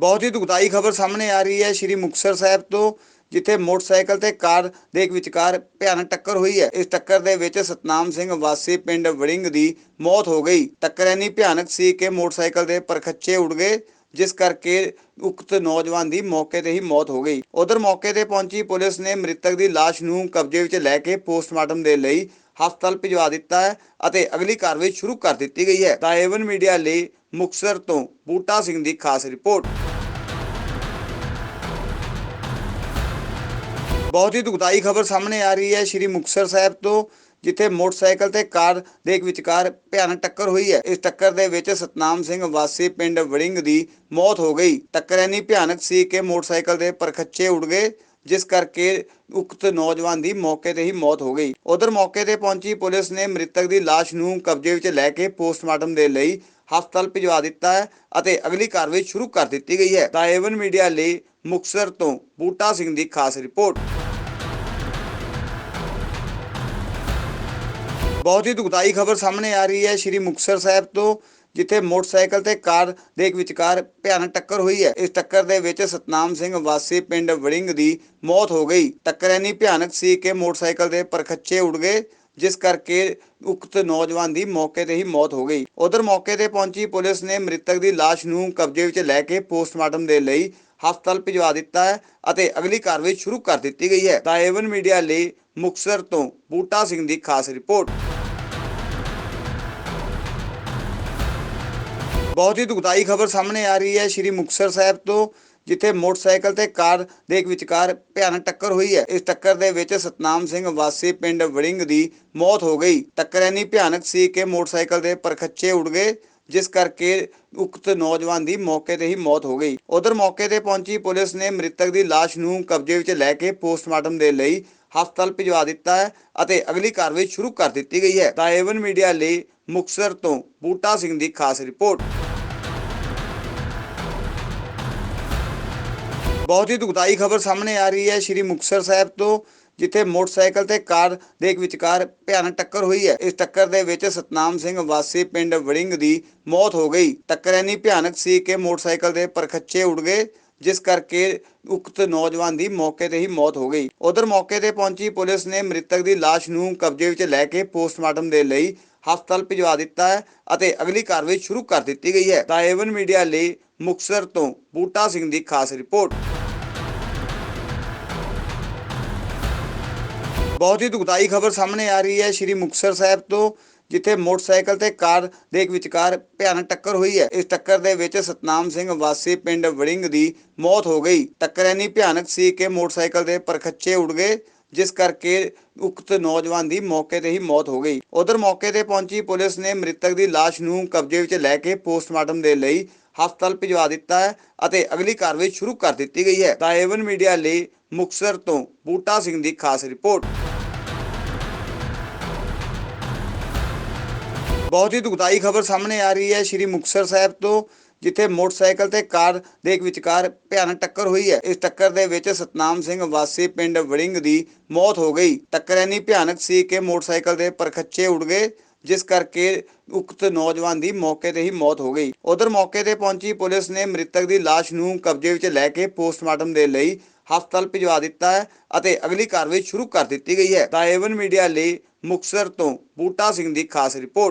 ਬਹੁਤ ਹੀ ਦੁਖਦਾਈ ਖਬਰ ਸਾਹਮਣੇ ਆ ਰਹੀ ਹੈ ਸ਼੍ਰੀ ਮੁਕਤਸਰ ਸਾਹਿਬ ਤੋਂ, ਜਿੱਥੇ ਮੋਟਰਸਾਈਕਲ ਤੇ ਕਾਰ ਦੇ ਇੱਕ ਵਿਚਕਾਰ ਭਿਆਨਕ ਟੱਕਰ ਹੋਈ ਹੈ। ਇਸ ਟੱਕਰ ਦੇ ਵਿੱਚ ਸਤਨਾਮ ਸਿੰਘ ਵਾਸੀ ਪਿੰਡ ਵੜਿੰਗ ਦੀ ਮੌਤ ਹੋ ਗਈ। ਟੱਕਰ ਇੰਨੀ ਭਿਆਨਕ ਸੀ ਕਿ ਮੋਟਰਸਾਈਕਲ ਦੇ ਪਰਖੱਚੇ ਉੱਡ ਗਏ, ਜਿਸ ਕਰਕੇ ਉਕਤ ਨੌਜਵਾਨ ਦੀ ਮੌਕੇ ਤੇ ਹੀ ਮੌਤ ਹੋ ਗਈ। ਉਧਰ ਮੌਕੇ ਤੇ ਪਹੁੰਚੀ ਪੁਲਿਸ ਨੇ ਮ੍ਰਿਤਕ ਦੀ ਲਾਸ਼ ਨੂੰ ਕਬਜ਼ੇ ਵਿੱਚ ਲੈ ਕੇ ਪੋਸਟਮਾਰਟਮ ਦੇ ਲਈ ਹਸਪਤਾਲ ਭਿਜਵਾ ਦਿੱਤਾ ਹੈ ਅਤੇ ਅਗਲੀ ਕਾਰਵਾਈ ਸ਼ੁਰੂ ਕਰ ਦਿੱਤੀ ਗਈ ਹੈ। ਤਾਂ ਏਵਨ ਮੀਡੀਆ ਲਈ ਮੁਕਸਰ ਤੋਂ ਬੂਟਾ ਸਿੰਘ ਦੀ ਖਾਸ ਰਿਪੋਰਟ। ਬਹੁਤ ਹੀ ਦੁਖਦਾਈ ਖਬਰ ਸਾਹਮਣੇ ਆ ਰਹੀ ਹੈ ਸ਼੍ਰੀ ਮੁਕਤਸਰ ਸਾਹਿਬ ਤੋਂ, ਜਿੱਥੇ ਮੋਟਰਸਾਈਕਲ ਤੇ ਕਾਰ ਦੇ ਵਿਚਕਾਰ ਭਿਆਨਕ ਟੱਕਰ ਹੋਈ ਹੈ। ਇਸ ਟੱਕਰ ਦੇ ਵਿੱਚ ਸਤਨਾਮ ਸਿੰਘ ਵਾਸੀ ਪਿੰਡ ਵੜਿੰਗ ਦੀ ਮੌਤ ਹੋ ਗਈ। ਟੱਕਰ ਇੰਨੀ ਭਿਆਨਕ ਸੀ ਕਿ ਮੋਟਰਸਾਈਕਲ ਦੇ ਪਰਖੱਚੇ ਉੱਡ ਗਏ, ਜਿਸ ਕਰਕੇ ਉਕਤ ਨੌਜਵਾਨ ਦੀ ਮੌਕੇ ਤੇ ਹੀ ਮੌਤ ਹੋ ਗਈ। ਉਧਰ ਮੌਕੇ ਤੇ ਪਹੁੰਚੀ ਪੁਲਿਸ ਨੇ ਮ੍ਰਿਤਕ ਦੀ ਲਾਸ਼ ਨੂੰ ਕਬਜ਼ੇ ਵਿੱਚ ਲੈ ਕੇ ਪੋਸਟਮਾਰਟਮ ਦੇ ਲਈ ਹਸਪਤਾਲ ਭਿਜਵਾ ਦਿੱਤਾ ਹੈ ਅਤੇ ਅਗਲੀ ਕਾਰਵਾਈ ਸ਼ੁਰੂ ਕਰ ਦਿੱਤੀ ਗਈ ਹੈ। ਤਾਂ ਏਵਨ ਮੀਡੀਆ ਲਈ ਮੁਕਸਰ ਤੋਂ ਬੂਟਾ ਸਿੰਘ ਦੀ ਖਾਸ ਰਿਪੋਰਟ। ਬਹੁਤ ਹੀ ਦੁਖਦਾਈ ਖਬਰ ਸਾਹਮਣੇ ਆ ਰਹੀ ਹੈ ਸ਼੍ਰੀ ਮੁਕਤਸਰ ਸਾਹਿਬ ਤੋਂ, ਜਿੱਥੇ ਮੋਟਰਸਾਈਕਲ ਤੇ ਕਾਰ ਦੇ ਇੱਕ ਵਿਚਕਾਰ ਭਿਆਨਕ ਟੱਕਰ ਹੋਈ ਹੈ। ਇਸ ਟੱਕਰ ਦੇ ਵਿੱਚ ਸਤਨਾਮ ਸਿੰਘ ਵਾਸੀ ਪਿੰਡ ਵੜਿੰਗ ਦੀ ਮੌਤ ਹੋ ਗਈ। ਟੱਕਰ ਇੰਨੀ ਭਿਆਨਕ ਸੀ ਕਿ ਮੋਟਰਸਾਈਕਲ ਦੇ ਪਰਖੱਚੇ ਉੱਡ ਗਏ, ਜਿਸ ਕਰਕੇ ਉਕਤ ਨੌਜਵਾਨ ਦੀ ਮੌਕੇ ਤੇ ਹੀ ਮੌਤ ਹੋ ਗਈ। ਉਧਰ ਮੌਕੇ ਤੇ ਪਹੁੰਚੀ ਪੁਲਿਸ ਨੇ ਮ੍ਰਿਤਕ ਦੀ ਲਾਸ਼ ਨੂੰ ਕਬਜ਼ੇ ਵਿੱਚ ਲੈ ਕੇ ਪੋਸਟਮਾਰਟਮ ਦੇ ਲਈ ਹਸਪਤਾਲ ਭਿਜਵਾ ਦਿੱਤਾ ਹੈ ਅਤੇ ਅਗਲੀ ਕਾਰਵਾਈ ਸ਼ੁਰੂ ਕਰ ਦਿੱਤੀ ਗਈ ਹੈ। ਤਾਂ ਏਵਨ ਮੀਡੀਆ ਲਈ ਮੁਕਸਰ ਤੋਂ ਬੂਟਾ ਸਿੰਘ ਦੀ ਖਾਸ ਰਿਪੋਰਟ। ਬਹੁਤ ਹੀ ਦੁਖਦਾਈ ਖਬਰ ਸਾਹਮਣੇ ਆ ਰਹੀ ਹੈ ਸ਼੍ਰੀ ਮੁਕਤਸਰ ਸਾਹਿਬ ਤੋਂ, ਜਿੱਥੇ ਮੋਟਰਸਾਈਕਲ ਤੇ ਕਾਰ ਦੇ ਇੱਕ ਵਿਚਕਾਰ ਭਿਆਨਕ ਟੱਕਰ ਹੋਈ ਹੈ। ਇਸ ਟੱਕਰ ਦੇ ਵਿੱਚ ਸਤਨਾਮ ਸਿੰਘ ਵਾਸੀ ਪਿੰਡ ਵੜਿੰਗ ਦੀ ਮੌਤ ਹੋ ਗਈ। ਟੱਕਰ ਇੰਨੀ ਭਿਆਨਕ ਸੀ ਕਿ ਮੋਟਰਸਾਈਕਲ ਦੇ ਪਰਖੱਚੇ ਉੱਡ ਗਏ, ਜਿਸ ਕਰਕੇ ਉਕਤ ਨੌਜਵਾਨ ਦੀ ਮੌਕੇ ਤੇ ਹੀ ਮੌਤ ਹੋ ਗਈ। ਉਧਰ ਮੌਕੇ ਤੇ ਪਹੁੰਚੀ ਪੁਲਿਸ ਨੇ ਮ੍ਰਿਤਕ ਦੀ ਲਾਸ਼ ਨੂੰ ਕਬਜ਼ੇ ਵਿੱਚ ਲੈ ਕੇ ਪੋਸਟਮਾਰਟਮ ਦੇ ਲਈ ਹਸਪਤਾਲ ਭਿਜਵਾ ਦਿੱਤਾ ਹੈ ਅਤੇ ਅਗਲੀ ਕਾਰਵਾਈ ਸ਼ੁਰੂ ਕਰ ਦਿੱਤੀ ਗਈ ਹੈ। ਤਾਂ ਏਵਨ ਮੀਡੀਆ ਲਈ ਮੁਕਸਰ ਤੋਂ ਬੂਟਾ ਸਿੰਘ ਦੀ ਖਾਸ ਰਿਪੋਰਟ। ਬਹੁਤ ਹੀ ਦੁਖਦਾਈ ਖਬਰ ਸਾਹਮਣੇ ਆ ਰਹੀ ਹੈ ਸ਼੍ਰੀ ਮੁਕਤਸਰ ਸਾਹਿਬ ਤੋਂ, ਜਿੱਥੇ ਮੋਟਰਸਾਈਕਲ ਤੇ ਕਾਰ ਦੇ ਵਿਚਕਾਰ ਭਿਆਨਕ ਟੱਕਰ ਹੋਈ ਹੈ। ਇਸ ਟੱਕਰ ਦੇ ਵਿੱਚ ਸਤਨਾਮ ਸਿੰਘ ਵਾਸੀ ਪਿੰਡ ਵੜਿੰਗ ਦੀ ਮੌਤ ਹੋ ਗਈ। ਟੱਕਰ ਇੰਨੀ ਭਿਆਨਕ ਸੀ ਕਿ ਮੋਟਰਸਾਈਕਲ ਦੇ ਪਰਖੱਚੇ ਉੱਡ ਗਏ, ਜਿਸ ਕਰਕੇ ਉਕਤ ਨੌਜਵਾਨ ਦੀ ਮੌਕੇ ਤੇ ਹੀ ਮੌਤ ਹੋ ਗਈ। ਉਧਰ ਮੌਕੇ ਤੇ ਪਹੁੰਚੀ ਪੁਲਿਸ ਨੇ ਮ੍ਰਿਤਕ ਦੀ ਲਾਸ਼ ਨੂੰ ਕਬਜ਼ੇ ਵਿੱਚ ਲੈ ਕੇ ਪੋਸਟਮਾਰਟਮ ਦੇ ਲਈ ਹਸਪਤਾਲ ਭਿਜਵਾ ਦਿੱਤਾ ਹੈ ਅਤੇ ਅਗਲੀ ਕਾਰਵਾਈ ਸ਼ੁਰੂ ਕਰ ਦਿੱਤੀ ਗਈ ਹੈ। ਤਾਂ ਏਵਨ ਮੀਡੀਆ ਲਈ ਮੁਕਸਰ ਤੋਂ ਬੂਟਾ ਸਿੰਘ ਦੀ ਖਾਸ ਰਿਪੋਰਟ। ਬਹੁਤ ਹੀ ਦੁਖਦਾਈ ਖਬਰ ਸਾਹਮਣੇ ਆ ਰਹੀ ਹੈ ਸ਼੍ਰੀ ਮੁਕਤਸਰ ਸਾਹਿਬ ਤੋਂ, ਜਿੱਥੇ ਮੋਟਰਸਾਈਕਲ ਤੇ ਕਾਰ ਦੇ ਇੱਕ ਵਿਚਕਾਰ ਭਿਆਨਕ ਟੱਕਰ ਹੋਈ ਹੈ। ਇਸ ਟੱਕਰ ਦੇ ਵਿੱਚ ਸਤਨਾਮ ਸਿੰਘ ਵਾਸੀ ਪਿੰਡ ਵੜਿੰਗ ਦੀ ਮੌਤ ਹੋ ਗਈ। ਟੱਕਰ ਇੰਨੀ ਭਿਆਨਕ ਸੀ ਕਿ ਮੋਟਰਸਾਈਕਲ ਦੇ ਪਰਖੱਚੇ ਉੱਡ ਗਏ, ਜਿਸ ਕਰਕੇ ਉਕਤ ਨੌਜਵਾਨ ਦੀ ਮੌਕੇ ਤੇ ਹੀ ਮੌਤ ਹੋ ਗਈ। ਉਧਰ ਮੌਕੇ ਤੇ ਪਹੁੰਚੀ ਪੁਲਿਸ ਨੇ ਮ੍ਰਿਤਕ ਦੀ ਲਾਸ਼ ਨੂੰ ਕਬਜ਼ੇ ਵਿੱਚ ਲੈ ਕੇ ਪੋਸਟਮਾਰਟਮ ਦੇ ਲਈ ਹਸਪਤਾਲ ਭਿਜਵਾ ਦਿੱਤਾ ਹੈ ਅਤੇ ਅਗਲੀ ਕਾਰਵਾਈ ਸ਼ੁਰੂ ਕਰ ਦਿੱਤੀ ਗਈ ਹੈ। ਤਾਂ ਏਵਨ ਮੀਡੀਆ ਲਈ ਮੁਕਸਰ ਤੋਂ ਬੂਟਾ ਸਿੰਘ ਦੀ ਖਾਸ ਰਿਪੋਰਟ। ਬਹੁਤ ਹੀ ਦੁਖਦਾਈ ਖਬਰ ਸਾਹਮਣੇ ਆ ਰਹੀ ਹੈ ਸ਼੍ਰੀ ਮੁਕਤਸਰ ਸਾਹਿਬ ਤੋਂ, ਜਿੱਥੇ ਮੋਟਰਸਾਈਕਲ ਤੇ ਕਾਰ ਦੇ ਵਿਚਕਾਰ ਭਿਆਨਕ ਟੱਕਰ ਹੋਈ ਹੈ। ਇਸ ਟੱਕਰ ਦੇ ਵਿੱਚ ਸਤਨਾਮ ਸਿੰਘ ਵਾਸੀ ਪਿੰਡ ਵੜਿੰਗ ਦੀ ਮੌਤ ਹੋ ਗਈ। ਟੱਕਰ ਇੰਨੀ ਭਿਆਨਕ ਸੀ ਕਿ ਮੋਟਰਸਾਈਕਲ ਦੇ ਪਰਖੱਚੇ ਉੱਡ ਗਏ, ਜਿਸ ਕਰਕੇ ਉਕਤ ਨੌਜਵਾਨ ਦੀ ਮੌਕੇ ਤੇ ਹੀ ਮੌਤ ਹੋ ਗਈ। ਉਧਰ ਮੌਕੇ ਤੇ ਪਹੁੰਚੀ ਪੁਲਿਸ ਨੇ ਮ੍ਰਿਤਕ ਦੀ ਲਾਸ਼ ਨੂੰ ਕਬਜ਼ੇ ਵਿੱਚ ਲੈ ਕੇ ਪੋਸਟਮਾਰਟਮ ਦੇ ਲਈ ਹਸਪਤਾਲ ਭਿਜਵਾ ਦਿੱਤਾ ਹੈ ਅਤੇ ਅਗਲੀ ਕਾਰਵਾਈ ਸ਼ੁਰੂ ਕਰ ਦਿੱਤੀ ਗਈ ਹੈ। ਤਾਂ ਏਵਨ ਮੀਡੀਆ ਲਈ ਮੁਕਸਰ ਤੋਂ ਬੂਟਾ ਸਿੰਘ ਦੀ ਖਾਸ ਰਿਪੋਰਟ।